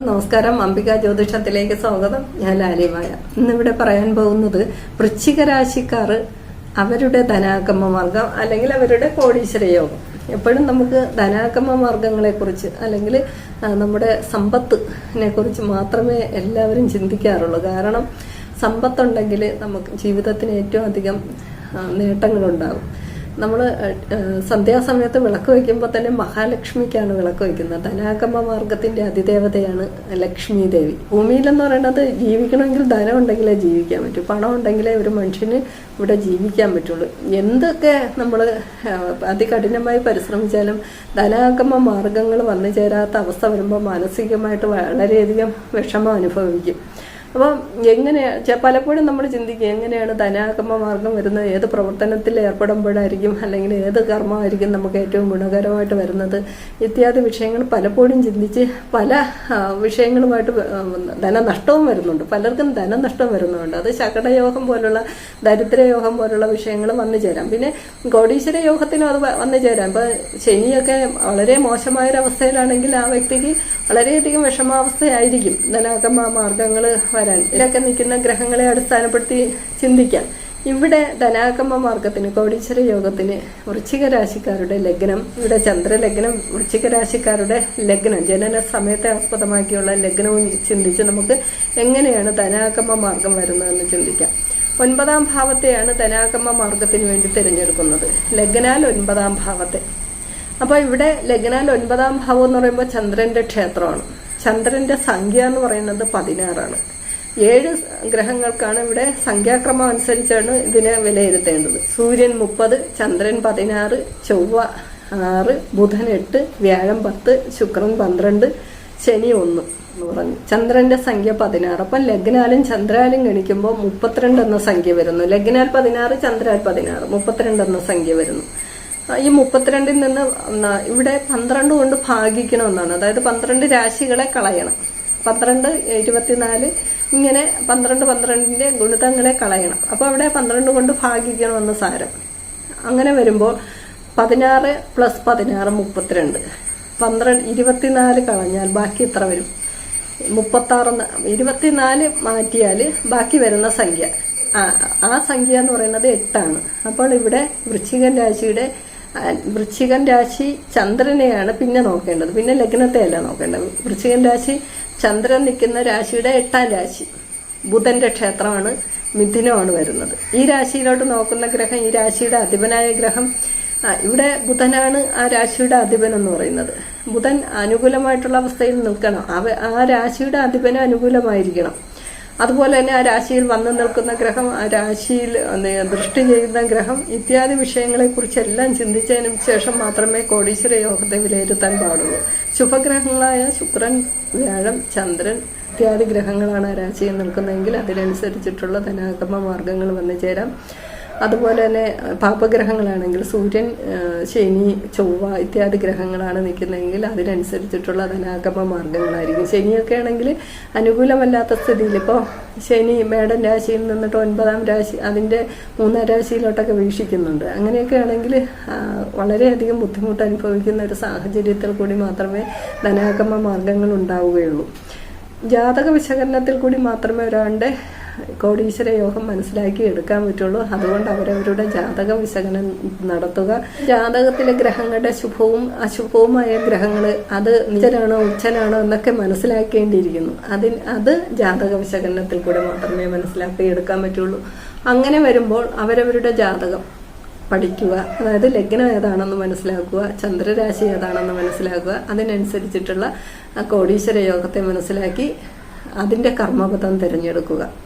നമസ്കാരം അംബിക ജ്യോതിഷത്തിലേക്ക് സ്വാഗതം. ഞാൻ ലാലിമായ. ഇന്നിവിടെ പറയാൻ പോകുന്നത് വൃശ്ചിക രാശിക്കാർ അവരുടെ ധനാഗമ മാർഗം അല്ലെങ്കിൽ അവരുടെ കോടീശ്വര യോഗം. എപ്പോഴും നമുക്ക് ധനാഗമ മാർഗങ്ങളെ കുറിച്ച് അല്ലെങ്കിൽ നമ്മുടെ സമ്പത്തിനെ കുറിച്ച് മാത്രമേ എല്ലാവരും ചിന്തിക്കാറുള്ളൂ. കാരണം സമ്പത്തുണ്ടെങ്കിൽ നമുക്ക് ജീവിതത്തിന് ഏറ്റവും അധികം നേട്ടങ്ങളുണ്ടാകും. നമ്മൾ സന്ധ്യാസമയത്ത് വിളക്ക് വയ്ക്കുമ്പോൾ തന്നെ മഹാലക്ഷ്മിക്കാണ് വിളക്ക് വയ്ക്കുന്നത്. ധനാഗമ മാർഗത്തിന്റെ അതിദേവതയാണ് ലക്ഷ്മി ദേവി. ഭൂമിയിലെന്ന് പറയുന്നത് ജീവിക്കണമെങ്കിൽ ധനം ഉണ്ടെങ്കിലേ ജീവിക്കാൻ പറ്റൂ. പണം ഉണ്ടെങ്കിലേ ഒരു മനുഷ്യന് ഇവിടെ ജീവിക്കാൻ പറ്റുള്ളൂ. എന്തൊക്കെ നമ്മൾ അതികഠിനമായി പരിശ്രമിച്ചാലും ധനാഗമ മാർഗങ്ങൾ വന്നു ചേരാത്ത അവസ്ഥ വരുമ്പോൾ മാനസികമായിട്ട് വളരെയധികം വിഷമം അനുഭവിക്കും. അപ്പം എങ്ങനെയാ പലപ്പോഴും നമ്മൾ ചിന്തിക്കുക എങ്ങനെയാണ് ധനാഗമ മാർഗം വരുന്നത്? ഏത് പ്രവർത്തനത്തിൽ ഏർപ്പെടുമ്പോഴായിരിക്കും? അല്ലെങ്കിൽ ഏത് കർമ്മമായിരിക്കും നമുക്ക് ഏറ്റവും ഗുണകരമായിട്ട് വരുന്നത്? ഇത്യാദി വിഷയങ്ങൾ പലപ്പോഴും ചിന്തിച്ച് പല വിഷയങ്ങളുമായിട്ട് ധനനഷ്ടവും വരുന്നുണ്ട്. പലർക്കും ധനനഷ്ടം വരുന്നുണ്ട്. അത് ശകടയോഗം പോലുള്ള ദരിദ്രയോഗം പോലുള്ള വിഷയങ്ങൾ വന്നു ചേരാം. പിന്നെ കോടീശ്വര യോഗത്തിനും അത് വന്നു ചേരാം. ഇപ്പൊ ശനിയൊക്കെ വളരെ മോശമായൊരവസ്ഥയിലാണെങ്കിൽ ആ വ്യക്തിക്ക് വളരെയധികം വിഷമാവസ്ഥയായിരിക്കും. ധനാഗമ മാർഗങ്ങൾ വരാൻ. ഇതിലൊക്കെ നിൽക്കുന്ന ഗ്രഹങ്ങളെ അടിസ്ഥാനപ്പെടുത്തി ചിന്തിക്കാം. ഇവിടെ ധനാഗമ മാർഗത്തിന് കോടീശ്വര യോഗത്തിന് വൃശ്ചിക രാശിക്കാരുടെ ലഗ്നം ഇവിടെ ചന്ദ്രലഗ്നം വൃശ്ചിക രാശിക്കാരുടെ ലഗ്നം ജനന സമയത്തെ ആസ്പദമാക്കിയുള്ള ലഗ്നവും ചിന്തിച്ച് നമുക്ക് എങ്ങനെയാണ് ധനാഗമ മാർഗം വരുന്നതെന്ന് ചിന്തിക്കാം. ഒൻപതാം ഭാവത്തെയാണ് ധനാഗമ മാർഗത്തിന് വേണ്ടി തിരഞ്ഞെടുക്കുന്നത്. ലഗ്നാൽ ഒൻപതാം ഭാവത്തെ. അപ്പൊ ഇവിടെ ലഗ്നാൽ ഒൻപതാം ഭാവം എന്ന് പറയുമ്പോൾ ചന്ദ്രന്റെ ക്ഷേത്രമാണ്. ചന്ദ്രന്റെ സംഖ്യ എന്ന് പറയുന്നത് പതിനാറാണ്. ഏഴ് ഗ്രഹങ്ങൾക്കാണ് ഇവിടെ സംഖ്യാക്രമം അനുസരിച്ചാണ് ഇതിനെ വിലയിരുത്തേണ്ടത്. സൂര്യൻ മുപ്പത് ചന്ദ്രൻ പതിനാറ് ചൊവ്വ ആറ് ബുധൻ എട്ട് വ്യാഴം പത്ത് ശുക്രൻ പന്ത്രണ്ട് ശനി ഒന്ന് എന്ന് പറഞ്ഞു. ചന്ദ്രന്റെ സംഖ്യ പതിനാറ്. അപ്പം ലഗ്നാലും ചന്ദ്രാലും ഗണിക്കുമ്പോൾ മുപ്പത്തിരണ്ട് എന്ന സംഖ്യ വരുന്നു. ലഗ്നാൽ പതിനാറ് ചന്ദ്രാൽ പതിനാറ്. മുപ്പത്തിരണ്ട് എന്ന സംഖ്യ വരുന്നു. ഈ മുപ്പത്തിരണ്ടിൽ നിന്ന് ഇവിടെ പന്ത്രണ്ട് കൊണ്ട് ഭാഗിക്കണമെന്നാണ്. അതായത് പന്ത്രണ്ട് രാശികളെ കളയണം. പന്ത്രണ്ട് ഇരുപത്തിനാല് ഇങ്ങനെ പന്ത്രണ്ട് പന്ത്രണ്ടിന്റെ ഗുണിതങ്ങളെ കളയണം. അപ്പൊ അവിടെ പന്ത്രണ്ട് കൊണ്ട് ഭാഗിക്കണമെന്ന് സാരം. അങ്ങനെ വരുമ്പോൾ പതിനാറ് പ്ലസ് പതിനാറ് മുപ്പത്തിരണ്ട്. പന്ത്രണ്ട് ഇരുപത്തിനാല് കളഞ്ഞാൽ ബാക്കി എത്ര വരും? മുപ്പത്താറ് ഇരുപത്തിനാല് മാറ്റിയാൽ ബാക്കി വരുന്ന സംഖ്യ. ആ സംഖ്യ എന്ന് പറയുന്നത് എട്ടാണ്. അപ്പോൾ ഇവിടെ വൃശ്ചികൻ രാശിയുടെ വൃശ്ചികൻ രാശി ചന്ദ്രനെയാണ് പിന്നെ നോക്കേണ്ടത്. പിന്നെ ലഗ്നത്തെയല്ല നോക്കേണ്ടത്. വൃശ്ചികൻ രാശി ചന്ദ്രൻ നിൽക്കുന്ന രാശിയുടെ എട്ടാം രാശി. ബുധന്റെ ക്ഷേത്രമാണ് മിഥുനമാണ് വരുന്നത്. ഈ രാശിയിലോട്ട് നോക്കുന്ന ഗ്രഹം ഈ രാശിയുടെ അധിപനായ ഗ്രഹം. ഇവിടെ ബുധനാണ് ആ രാശിയുടെ അധിപൻ എന്ന് പറയുന്നത്. ബുധൻ അനുകൂലമായിട്ടുള്ള അവസ്ഥയിൽ നിൽക്കണം. ആ രാശിയുടെ അധിപന് അനുകൂലമായിരിക്കണം. അതുപോലെ തന്നെ ആ രാശിയിൽ വന്നു നിൽക്കുന്ന ഗ്രഹം ആ രാശിയിൽ ദൃഷ്ടി ചെയ്യുന്ന ഗ്രഹം ഇത്യാദി വിഷയങ്ങളെ കുറിച്ചെല്ലാം ചിന്തിച്ചതിന് ശേഷം മാത്രമേ കോടീശ്വര യോഗത്തെ വിലയിരുത്താൻ പാടുള്ളൂ. ശുഭഗ്രഹങ്ങളായ ശുക്രൻ വ്യാഴം ചന്ദ്രൻ ഇത്യാദി ഗ്രഹങ്ങളാണ് ആ രാശിയിൽ നിൽക്കുന്നതെങ്കിൽ അതിനനുസരിച്ചിട്ടുള്ള ധനാഗമ മാർഗങ്ങൾ വന്നു ചേരാം. അതുപോലെ തന്നെ പാപഗ്രഹങ്ങളാണെങ്കിൽ സൂര്യൻ ശനി ചൊവ്വ ഇത്യാദി ഗ്രഹങ്ങളാണ് നിൽക്കുന്നതെങ്കിൽ അതിനനുസരിച്ചിട്ടുള്ള ധനാഗമ മാർഗങ്ങളായിരിക്കും ശനിയൊക്കെ ആണെങ്കിൽ അനുകൂലമല്ലാത്ത സ്ഥിതിയിൽ ഇപ്പോൾ ശനി മേടൻ രാശിയിൽ നിന്നിട്ട് ഒൻപതാം രാശി അതിന്റെ മൂന്നാം രാശിയിലോട്ടൊക്കെ വീക്ഷിക്കുന്നുണ്ട്. അങ്ങനെയൊക്കെ ആണെങ്കിൽ വളരെയധികം ബുദ്ധിമുട്ട് അനുഭവിക്കുന്ന ഒരു സാഹചര്യത്തിൽ കൂടി മാത്രമേ ധനാഗമ മാർഗങ്ങൾ ഉണ്ടാവുകയുള്ളൂ. ജാതക വിശകലനത്തിൽ കൂടി മാത്രമേ ഒരാളുടെ കോടീശ്വര യോഗം മനസ്സിലാക്കി എടുക്കാൻ പറ്റുള്ളൂ. അതുകൊണ്ട് അവരവരുടെ ജാതക വിശകലനം നടത്തുക. ജാതകത്തിലെ ഗ്രഹങ്ങളുടെ ശുഭവും അശുഭവുമായ ഗ്രഹങ്ങൾ അത് നിജനാണോ ഉച്ചനാണോ എന്നൊക്കെ മനസ്സിലാക്കേണ്ടിയിരിക്കുന്നു. അതിന് അത് ജാതക വിശകലനത്തിൽ കൂടെ മാത്രമേ മനസ്സിലാക്കി എടുക്കാൻ പറ്റുള്ളൂ. അങ്ങനെ വരുമ്പോൾ അവരവരുടെ ജാതകം പഠിക്കുക. അതായത് ലഗ്നം ഏതാണെന്ന് മനസ്സിലാക്കുക ചന്ദ്രരാശി ഏതാണെന്ന് മനസ്സിലാക്കുക. അതിനനുസരിച്ചിട്ടുള്ള കോടീശ്വര യോഗത്തെ മനസ്സിലാക്കി അതിന്റെ കർമ്മപഥം തിരഞ്ഞെടുക്കുക.